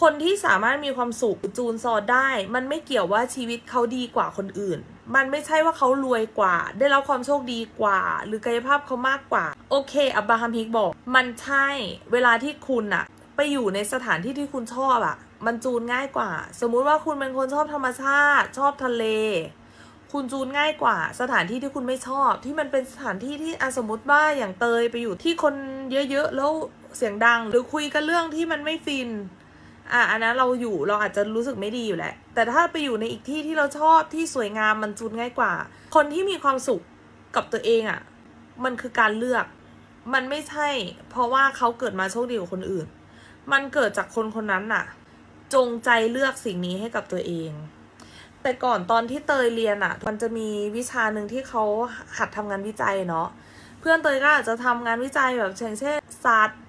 คนที่สามารถมีความสุขจูนซอได้ มันไม่เกี่ยวว่าชีวิตเขาดีกว่าคนอื่น มันไม่ใช่ว่าเขารวยกว่า ได้รับความโชคดีกว่า หรือกายภาพเขามากกว่า โอเค อับราฮัมฮิกบอก มันใช่เวลาที่คุณอะไปอยู่ในสถานที่ที่คุณชอบอะมันจูนง่ายกว่า สมมุติว่าคุณเป็นคนชอบธรรมชาติ ชอบทะเล คุณจูนง่ายกว่า สถานที่ที่คุณไม่ชอบ ที่มันเป็นสถานที่ที่อสมมติว่าอย่างเตยไปอยู่ที่คนเยอะๆแล้วเสียงดัง หรือคุยกันเรื่องที่มันไม่ฟิน อะอันนั้นเราอยู่เราอาจจะรู้สึกไม่ดีอยู่แหละ แต่ถ้าไปอยู่ในอีกที่ที่เราชอบที่สวยงามมันจูนง่ายกว่า คนที่มีความสุขกับตัวเองอะ่ะ มันคือการเลือก มันไม่ใช่ เพราะว่าเขาเกิดมาโชคดีกว่าคนอื่น มันเกิดจากคนคนนั้นน่ะ จงใจเลือกสิ่งนี้ให้กับตัวเอง แต่ก่อนตอนที่เตยเรียนอะ่ะ มันจะมีวิชาหนึ่งที่เขาหัดทำงานวิจัยเนาะ เพื่อนเตยก็อาจจะทำงานวิจัยแบบเช่นเช่นสัตว์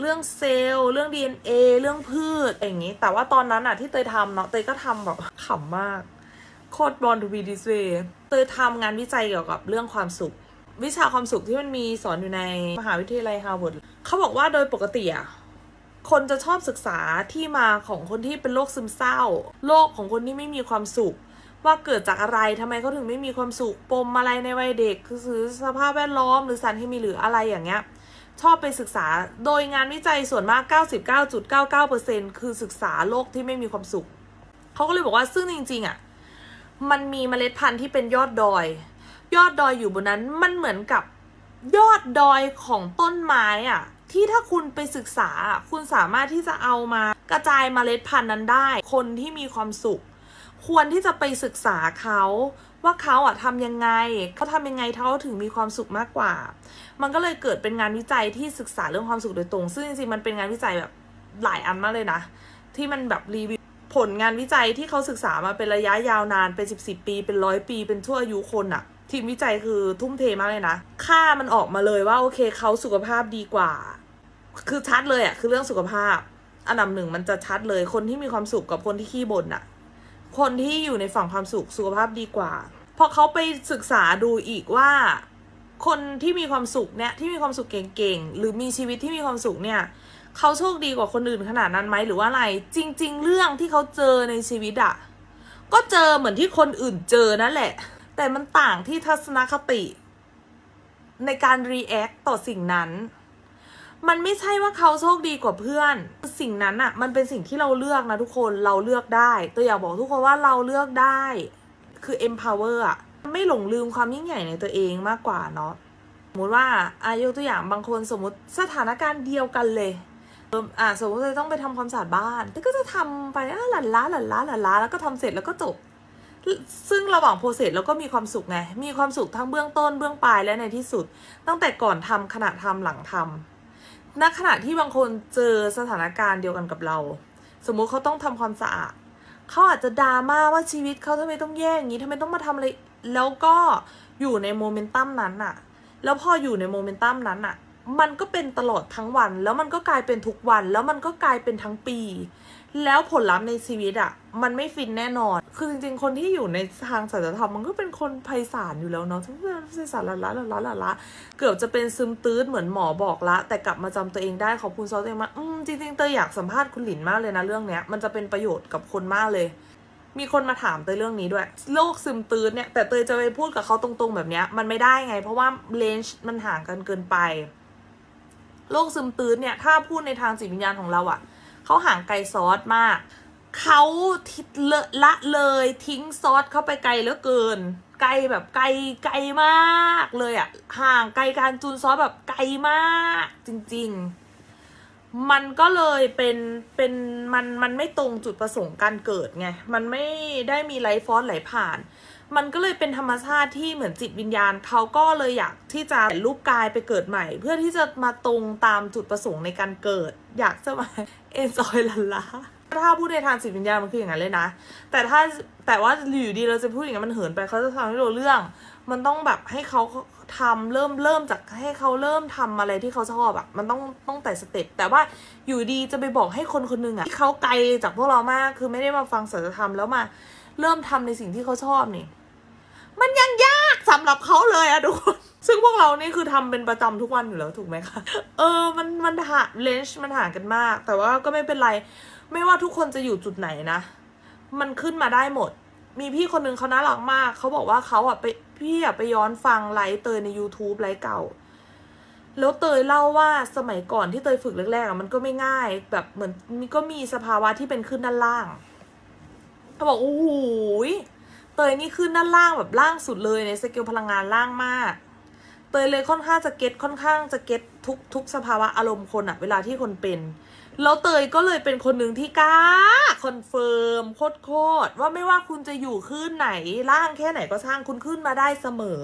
เรื่องเซลล์ เรื่อง DNA เรื่องพืชอย่างนี้ แต่ว่าตอนนั้นอะที่เตยทำเนาะเตยก็ทำแบบขำมากโคตรบอลทูบีดิสเวเตยทำงานวิจัยเกี่ยวกับเรื่องความสุข วิชาความสุขที่มันมีสอนอยู่ในมหาวิทยาลัยฮาร์วาร์ดเขาบอกว่าโดยปกติอะคนจะชอบศึกษาที่มาของคนที่เป็นโรคซึมเศร้า โรคของคนที่ไม่มีความสุข ว่าเกิดจากอะไรทำไมเขาถึงไม่มีความสุข ปมอะไรในวัยเด็ก คือสภาพแวดล้อมหรือสารเคมีหรืออะไรอย่างเงี้ย ชอบไปศึกษา โดยงานวิจัยส่วนมาก 99.99%คือศึกษาโรคที่ไม่มีความสุข เขาก็เลยบอกว่าซึ่งจริง ๆอะ มันมีเมล็ดพันธุ์ที่เป็นยอดดอย ยอดดอยอยู่บนนั้น มันเหมือนกับยอดดอยของต้นไม้อะ ที่ถ้าคุณไปศึกษา คุณสามารถที่จะเอามากระจายเมล็ดพันธุ์นั้นได้ คนที่มีความสุข ควรที่จะไปศึกษาเขาว่าเขาอะทำยังไงเขาทำยังไงเขาถึงมีความสุขมากกว่า มันก็เลยเกิดเป็นงานวิจัยที่ศึกษาเรื่องความสุขโดยตรง ซึ่งจริงๆมันเป็นงานวิจัยแบบหลายอันมากเลยนะ ที่มันแบบรีวิวผลงานวิจัยที่เขาศึกษามาเป็นระยะยาวนานเป็นสิบสิบปี เป็นร้อยปี เป็นทั่วอายุคนอะทีมวิจัยคือทุ่มเทมากเลยนะ ค่ามันออกมาเลยว่าโอเคเขาสุขภาพดีกว่า คือชัดเลยอะคือเรื่องสุขภาพ อันดับหนึ่งมันจะชัดเลยคนที่มีความสุขกับคนที่ขี้บ่นอะ คนที่อยู่ในฝั่งความสุขสุขภาพดีกว่า พอเขาไปศึกษาดูอีกว่า คนที่มีความสุขเนี่ยที่มีความสุขเก่งๆหรือมีชีวิตที่มีความสุขเนี่ยเขาโชคดีกว่าคนอื่นขนาดนั้นไหมหรือว่าอะไร จริง ๆ เรื่องที่เขาเจอในชีวิตอะ่ะก็เจอเหมือนที่คนอื่นเจอนั่นแหละ แต่มันต่างที่ทัศนคติ ในการรีแอคต่อสิ่งนั้น มันไม่ใช่ว่าเขาโชคดีกว่าเพื่อน สิ่งนั้นอะมันเป็นสิ่งที่เราเลือกนะทุกคนเราเลือกได้ ตัวอยากบอกทุกคนว่าเราเลือกได้ คือ empower อะไม่หลงลืมความยิ่งใหญ่ในตัวเองมากกว่าเนาะสมมติว่าอายกตัวอย่างบางคนสมมติสถานการณ์เดียวกันเลยเอิ่มอ่าสมมติจะต้องไปทำความสะอาดบ้านแต่ก็จะทำไปอะหลันล้าหลันล้าหลันล้าแล้วก็ทำเสร็จแล้วก็จบ ซึ่งระหว่างโปรเซสเราก็มีความสุขไง มีความสุขทั้งเบื้องต้นเบื้องปลายและในที่สุด ตั้งแต่ก่อนทำขณะทำหลังทำ ณขณะที่บางคนเจอสถานการณ์เดียวกันกับเรา สมมุติเขาต้องทำความสะอาดเขาอาจจะดราม่าว่าชีวิตเขาทำไมต้องแย่อย่างนี้ทำไมต้องมาทำอะไร แล้วก็อยู่ในโมเมนตัมนั้นอะแล้วพออยู่ในโมเมนตัมนั้นอะมันก็เป็นตลอดทั้งวัน แล้วมันก็กลายเป็นทุกวัน แล้วมันก็กลายเป็นทั้งปี แล้วผลลัพธ์ในชีวิตอะมันไม่ฟินแน่นอน คือจริงๆ คนที่อยู่ในทางศัลยธรรมมันก็เป็นคนไพศาลอยู่แล้วเนาะทั้งเรื่องไพศาลละละละละละละเกือบจะเป็นซึมตื้ดเหมือนหมอบอกละ แต่กลับมาจำตัวเองได้ขอบคุณซอสตัวเองมาอืมจริงๆเตยอยากสัมภาษณ์คุณหลินมากเลยนะเรื่องเนี้ย มันจะเป็นประโยชน์กับคนมากเลย มีคนมาถามเตยเรื่องนี้ด้วย โรคซึมตื้ดเนี่ย แต่เตยจะไปพูดกับเขาตรงๆแบบเนี้ย มันไม่ได้ไง เพราะว่าเลนจ์มันห่างกันเกินไป โรคซึมตื้ดเนี่ย ถ้าพูดในทางจิตวิญญาณของเราอะ่ะ เขาห่างไกลซอสมาก เขาทิเลอะละเลยทิ้งซอสเข้าไปไกลเหลือเกิน ไกลแบบไกลไกลมากเลยอะห่างไกลการจูนซอสแบบไกลมากจริง ๆ มันก็เลยเป็นเป็นมันมันไม่ตรงจุดประสงค์การเกิดไง มันไม่ได้มีไลฟ์ฟอสไหลผ่าน มันก็เลยเป็นธรรมชาติที่เหมือนจิตวิญญาณเขาก็เลยอยากที่จะเล่นรูปกายไปเกิดใหม่ เพื่อที่จะมาตรงตามจุดประสงค์ในการเกิด อยากจะมาเอนจอยลันลาถ้าพูดในทางจิตวิญญาณมันคืออย่างนั้นเลยนะ แต่ถ้าแต่ว่าอยู่ดีเราจะพูดอย่างนั้นมันเหินไปเขาจะทำให้เราเรื่อง มันต้องแบบให้เขาทำเริ่มเริ่มจากให้เขาเริ่มทำอะไรที่เขาชอบอะมันต้องต้องแต่สเต็ปแต่ว่าอยู่ดีจะไปบอกให้คนคนหนึงอะที่เขาไกลจากพวกเรามากคือไม่ได้มาฟังศัลยธรรมแล้วมา เริ่มทำในสิ่งที่เขาชอบนี่ มันยังยากสำหรับเขาเลยอะทุกคนซึ่งพวกเรานี่คือทำเป็นประจำทุกวันอยู่แล้วถูกไหมคะ เออ มันมันหาเลนจ์มันห่างกันมาก แต่ว่าก็ไม่เป็นไร ไม่ว่าทุกคนจะอยู่จุดไหนนะ มันขึ้นมาได้หมด มีพี่คนนึงเขาน่ารักมาก เขาบอกว่าเขาอะไปพี่อะไปย้อนฟังไลฟ์เตยใน YouTube ไลฟ์เก่า แล้วเตยเล่าว่าสมัยก่อนที่เตยฝึกแรกๆอะมันก็ไม่ง่าย แบบเหมือนมีก็มีสภาวะที่เป็นขึ้นด้านล่าง เขาบอกโอ้โหเตยนี่ขึ้นด้านล่างแบบล่างสุดเลยในสเกลพลังงานล่างมากเตยเลยค่อนข้างจะเก็ตค่อนข้างจะเก็ตทุกทุกสภาวะอารมณ์คนอะเวลาที่คนเป็นแล้วเตยก็เลยเป็นคนหนึ่งที่กล้าคอนเฟิร์มโคตรว่าไม่ว่าคุณจะอยู่ขึ้นไหนล่างแค่ไหนก็ช่างคุณขึ้นมาได้เสมอ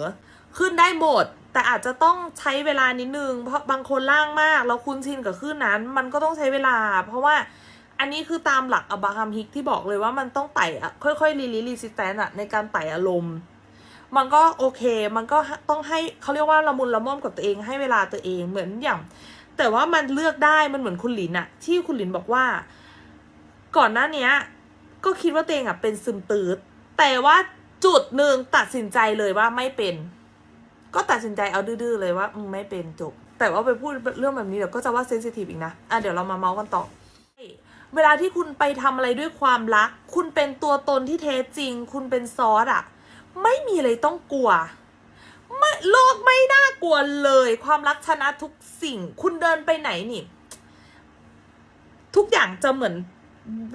ขึ้นได้หมด แต่อาจจะต้องใช้เวลานิดนึงเพราะบางคนล่างมาก แล้วคุณชินกับขึ้นนั้น มันก็ต้องใช้เวลา เพราะว่า อันนี้คือตามหลักอับราฮัมฮิกที่บอกเลยว่ามันต้องไต่ค่อยๆรีลิรีสิสแตนอะในการไต่อารมณ์ มันก็โอเค มันก็ต้องให้เขาเรียกว่าละมุนละม่อมกับตัวเองให้เวลาตัวเองเหมือนอย่าง แต่ว่ามันเลือกได้มันเหมือนคุณหลินอะที่คุณหลินบอกว่า ก่อนหน้าเนี้ยก็คิดว่าตัวเองอะเป็นซึมตืดแต่ว่าจุดหนึ่งตัดสินใจเลยว่าไม่เป็น ก็ตัดสินใจเอาดื้อๆเลยว่าไม่เป็นจบแต่ว่าไปพูดเรื่องแบบนี้เดี๋ยวก็จะว่าเซนซิทีฟอีกนะอะเดี๋ยวเรามาเมาส์กันต่อ เวลาที่คุณไปทำอะไรด้วยความรัก คุณเป็นตัวตนที่แท้จริง คุณเป็นซอสอะไม่มีอะไรต้องกลัวไม่โลกไม่น่ากลัวเลย ความรักชนะทุกสิ่ง คุณเดินไปไหนนี่ ทุกอย่างจะเหมือน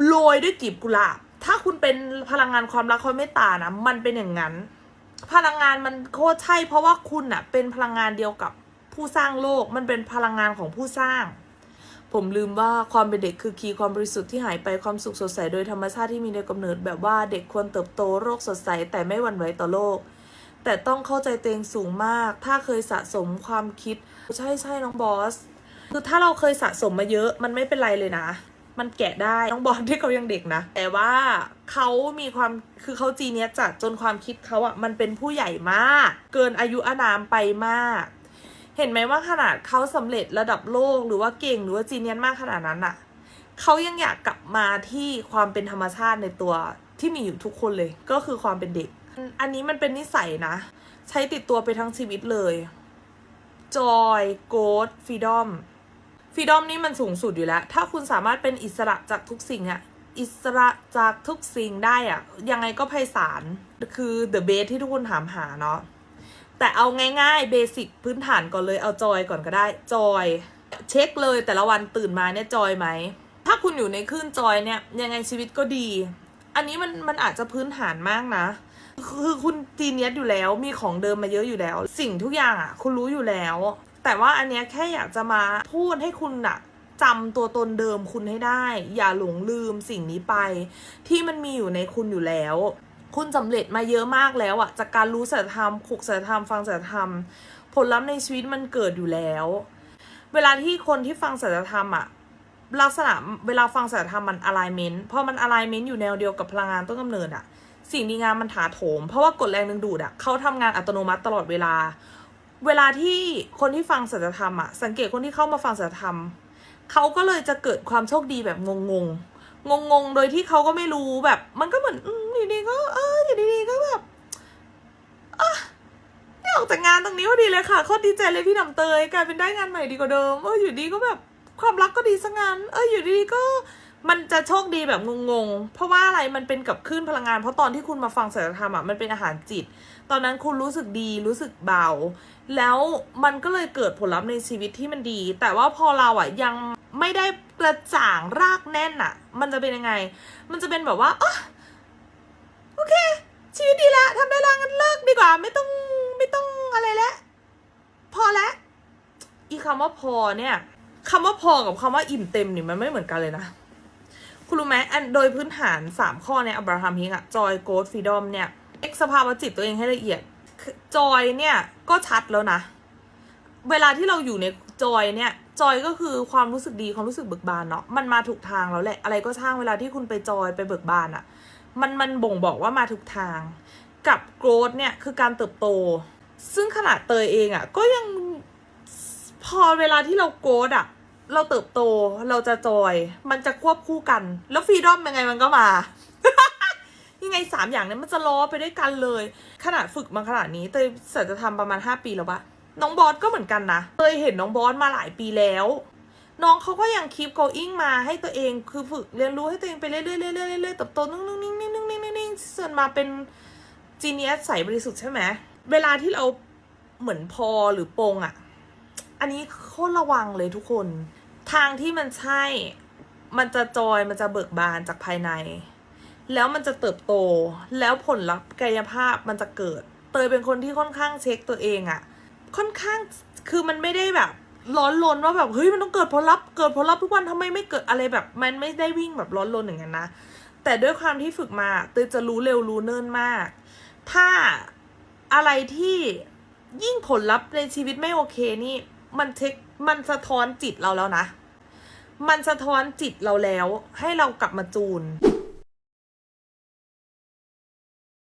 โรยด้วยกลีบกุหลาบ ถ้าคุณเป็นพลังงานความรักความเมตตานะ มันเป็นอย่างนั้น พลังงานมันโคตรใช่ เพราะว่าคุณอะเป็นพลังงานเดียวกับผู้สร้างโลก มันเป็นพลังงานของผู้สร้าง ผมลืมว่าความเป็นเด็กคือคีย์ความบริสุทธิ์ที่หายไปความสุขสดใสโดยธรรมชาติที่มีในกำเนิด แบบว่าเด็กควรเติบโตโรคสดใสแต่ไม่หวั่นไหวต่อโลก แต่ต้องเข้าใจตัวเองสูงมาก ถ้าเคยสะสมความคิด ใช่ใช่น้องบอส คือถ้าเราเคยสะสมมาเยอะมันไม่เป็นไรเลยนะ มันแกะได้น้องบอสที่เขายังเด็กนะ แต่ว่าเขามีความคือเขาจีเนียจัดจนความคิดเขาอะมันเป็นผู้ใหญ่มาก เกินอายุอานามไปมาก เห็นไหมว่าขนาดเขาสำเร็จระดับโลกหรือว่าเก่งหรือว่าจีเนียสมากขนาดนั้นอะเขายังอยากกลับมาที่ความเป็นธรรมชาติในตัวที่มีอยู่ทุกคนเลย ก็คือความเป็นเด็ก อันนี้มันเป็นนิสัยนะ ใช้ติดตัวไปทั้งชีวิตเลยจอยโกดฟรีดอมฟรีดอมนี่มันสูงสุดอยู่แล้ว ถ้าคุณสามารถเป็นอิสระจากทุกสิ่งอะอิสระจากทุกสิ่งได้อะยังไงก็ไพศาลคือ the best ที่ทุกคนถามหาเนาะ แต่เอาง่ายๆเบสิกพื้นฐานก่อนเลยเอาจอยก่อนก็ได้จอย เช็คเลยแต่ละวันตื่นมาเนี่ยจอยไหม ถ้าคุณอยู่ในคลื่นจอยเนี่ยยังไงชีวิตก็ดี อันนี้มันมันอาจจะพื้นฐานมากนะ คือคุณจีเนียสอยู่แล้วมีของเดิมมาเยอะอยู่แล้ว สิ่งทุกอย่างอะคุณรู้อยู่แล้ว แต่ว่าอันเนี้ยแค่อยากจะมาพูดให้คุณอะจำตัวตนเดิมคุณให้ได้ อย่าหลงลืมสิ่งนี้ไป ที่มันมีอยู่ในคุณอยู่แล้ว คุณสำเร็จมาเยอะมากแล้วอะจากการรู้สัจธรรมขุกสัจธรรม ฟังสัจธรรม ผลลัพธ์ในชีวิตมันเกิดอยู่แล้ว เวลาที่คนที่ฟังสัจธรรมอะลักษณะเวลาฟังสัจธรรมมัน alignment เพราะมัน alignment อยู่แนวเดียวกับพลังงานต้นกำเนิดอะสิ่งดีงามมันถาโถม เพราะว่ากฎแรงดึงดูดอะเขาทำงานอัตโนมัติตลอดเวลา เวลาที่คนที่ฟังสัจธรรมอะสังเกตคนที่เข้ามาฟังสัจธรรมเขาก็เลยจะเกิดความโชคดีแบบงงง งงๆ โดยที่เขาก็ไม่รู้แบบ มันก็เหมือนอืมอยู่ดีก็เอออยู่ดีๆก็แบบอะได้ออกจากงานตรงนี้พอดีเลยค่ะโคตรดีใจเลยพี่หนำเตยกลายเป็นได้งานใหม่ดีกว่าเดิมเอออยู่ดีก็แบบความรักก็ดีซะงั้น เอออยู่ดีก็มันจะโชคดีแบบงงๆ เพราะว่าอะไรมันเป็นกับคลื่นพลังงาน เพราะตอนที่คุณมาฟังสัจธรรมอะมันเป็นอาหารจิต ตอนนั้นคุณรู้สึกดีรู้สึกเบา แล้วมันก็เลยเกิดผลลัพธ์ในชีวิตที่มันดี แต่ว่าพอเราอะยังไม่ได้ กระจ่างรากแน่นอะมันจะเป็นยังไง มันจะเป็นแบบว่าอ๋อโอเค ชีวิตดีแล้วทำได้แล้วงั้นเลิกดีกว่า ไม่ต้องไม่ต้องอะไรแล้วพอแล้วอีคำว่าพอเนี่ยคำว่าพอกับคำว่าอิ่มเต็มนี่มันไม่เหมือนกันเลยนะคุณรู้ไหมอันโดยพื้นฐานสามข้อเนี่ยอับราฮัมฮิกอะจอยโกดฟรีดอมเนี่ยเอ็กสภาวะจิตตัวเองให้ละเอียดจอยเนี่ยก็ชัดแล้วนะ เวลาที่เราอยู่ในจอยเนี่ย จอยก็คือความรู้สึกดีความรู้สึกเบิกบานเนาะมันมาถูกทางแล้วแหละอะไรก็ช่างเวลาที่คุณไปจอยไปเบิกบานอะมันมันบ่งบอกว่ามาถูกทาง กับโกรธเนี่ยคือการเติบโต ซึ่งขนาดเตยเองอะก็ยังพอเวลาที่เราโกรธอะเราเติบโตเราจะจอย มันจะควบคู่กัน แล้วฟรีดอมยังไงมันก็มายังไงสามอย่างเนี้มันจะล้อไปด้วยกันเลย ขนาดฝึกมาขนาดนี้เตยสัจธรรมประมาณห้าปีแล้วปะ น้องบอสก็เหมือนกันนะเตยเห็นน้องบอสมาหลายปีแล้ว น้องเขาก็ยังคีป going มาให้ตัวเองคือฝึกเรียนรู้ให้ตัวเองไปเรื่อยๆเรื่อยๆเรื่อยๆเติบโตนิ่งๆนิ่งๆนิ่งๆนิ่งๆนิ่งๆนิ่งๆจนมาเป็นจีเนียสใสบริสุทธิ์ใช่ไหมเวลาที่เราเหมือนพอหรือโปงอะ่ะ อันนี้โคตรระวังเลยทุกคน ทางที่มันใช่ มันจะจอยมันจะเบิกบานจากภายใน แล้วมันจะเติบโต แล้วผลลัพธ์กายภาพมันจะเกิด เตยเป็นคนที่ค่อนข้างเช็คตัวเองอะ ค่อนข้างคือมันไม่ได้แบบ ร้อนรนว่าแบบเฮ้ยมันต้องเกิดผลลัพธ์เกิดผลลัพธ์ทุกวันทำไมไม่เกิดอะไรแบบ มันไม่ได้วิ่งแบบร้อนรนอย่างนั้นนะแต่ด้วยความที่ฝึกมาเตยจะรู้เร็วรู้เนิ่นมาก ถ้าอะไรที่ยิ่งผลลัพธ์ในชีวิตไม่โอเคนี่ มันเช็คมันสะท้อนจิตเราแล้วนะ มันสะท้อนจิตเราแล้ว ให้เรากลับมาจูน